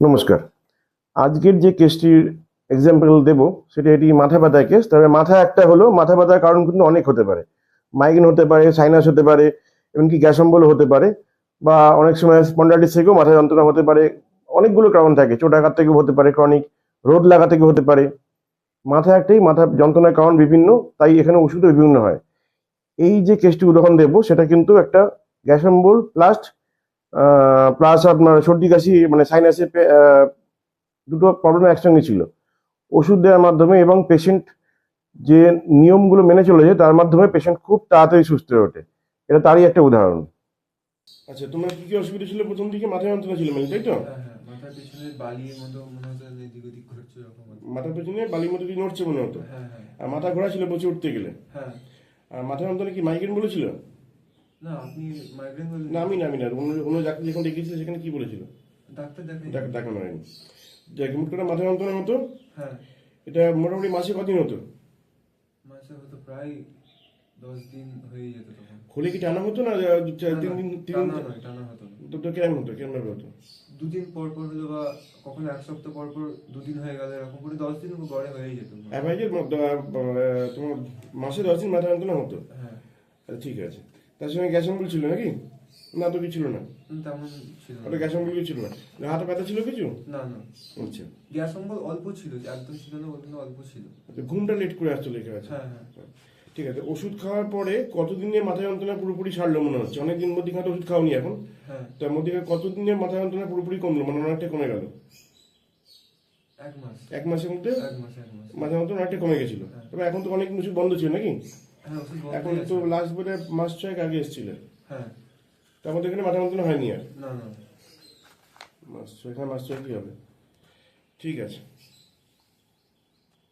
নমস্কার। আজকের যে কেসটির এক্সাম্পল দেব, সেটা এটি মাথা ব্যথার কেস তবে মাথা একটা হলো মাথা ব্যথার কারণ কিন্তু অনেক হতে পারে। মাইগ্রেন হতে পারে সাইনাস হতে পারে, এমনকি গ্যাস অম্বল হতে পারে, বা অনেক সময় স্পন্ডাইটিস থেকেও মাথা যন্ত্রণা হতে পারে। অনেকগুলো কারণ থাকে চোটাঘাত থেকেও হতে পারে ক্রনিক রোদ লাগা থেকেও হতে পারে। মাথা একটাই মাথা যন্ত্রণার কারণ বিভিন্ন, তাই এখানে ওষুধও বিভিন্ন হয়। এই যে কেসটি উদাহরণ দেবো, সেটা কিন্তু একটা গ্যাস অম্বল প্লাস প্লাস আপনার সর্দি, কাশি মানে সাইনাসে দুটো প্রবলেম একসঙ্গে ছিল। ওষুধ দেওয়ার মাধ্যমে এবং পেশেন্ট যে নিয়মগুলো মেনে চলেছে, তার মাধ্যমে পেশেন্ট খুব তাড়াতাড়ি সুস্থ হয়ে ওঠে। এটা তারই একটা উদাহরণ। আচ্ছা তোমার কি কি অসুবিধা ছিল? প্রথম দিকে মাথায় যন্ত্রণা ছিল মানে তাই তো? হ্যাঁ হ্যাঁ মাথার পিছনে বালির মতো মনে হতো এদিক ওদিক ঘুরছে মাথার পেছনে বালির মতো কিছু নড়ছে মনে হতো? হ্যাঁ আর মাথা ঘোরা ছিল বসে উঠতে গেলে? হ্যাঁ। আর মাথা যন্ত্রণা কি মাইগ্রেন বলেছিল? না আপনি মাইগ্রেন বলে না আমি না আমি না অন্য ডাক্তার যখন দেখিয়েছিল সেখানে কি বলেছিল? ডাক্তার ডাক্তার দেখানো হয়নি। যাক মোট কথা মাথা যন্ত্রণার মতো। হ্যাঁ। এটা মোটামুটি মাসে কদিন হতো? মাসে হতো প্রায় দিন খোলে কি টানা হতো না চার তিন দিন তিন টানা দিন? টানা হতো তো তো কেমন হতো কেমন হতো? দুদিন পর পর হলো বা কখনো এক সপ্তাহ পর পর দুদিন হয়ে গেল এরকম করে দশ দিন গড়ে হয়ে যেত। অ্যাভারেজে তোমার মাসে দশ দিন মাথা যন্ত্রণা হতো? হ্যাঁ। আচ্ছা ঠিক আছে। তার সঙ্গে গ্যাস অম্বল ছিল নাকি? না তো কিছু ছিল না। তেমন ছিল ওটা গ্যাস অম্বল কিছু ছিল না? হাতে ব্যথা ছিল কিছু? না না। আচ্ছা। গ্যাস অম্বল অল্প ছিল একদম ছিল না অল্প ছিল। আচ্ছা, ঘুমটা লেট করে আসতো লেখা আছে। হ্যাঁ হ্যাঁ। ঠিক আছে ওষুধ খাওয়ার পরে কতদিনে মাথা যন্ত্রণা পুরোপুরি সারলো মনে হচ্ছে? অনেকদিন মধ্যে খাতে ওষুধ খাওনি এখন। হ্যাঁ। তার মধ্যে কতদিনে মাথা যন্ত্রণা পুরোপুরি কমলো? মানে অনেকটা কমে গেল। এক মাসের মধ্যে? মাথা যন্ত্রণা অনেকটা কমে গেছিল। তবে এখন তো অনেক ওষুধ বন্ধ ছিল নাকি? হ্যাঁ এখন তো লাস্ট বোধহয় মাস ছয়েক আগে এসেছিলে হ্যাঁ। তার মধ্যে এখানে মাথা যন্ত্রণা হয়নি আর? মাস ছয় এখানে মাস ছয় কি হবে। ঠিক আছে।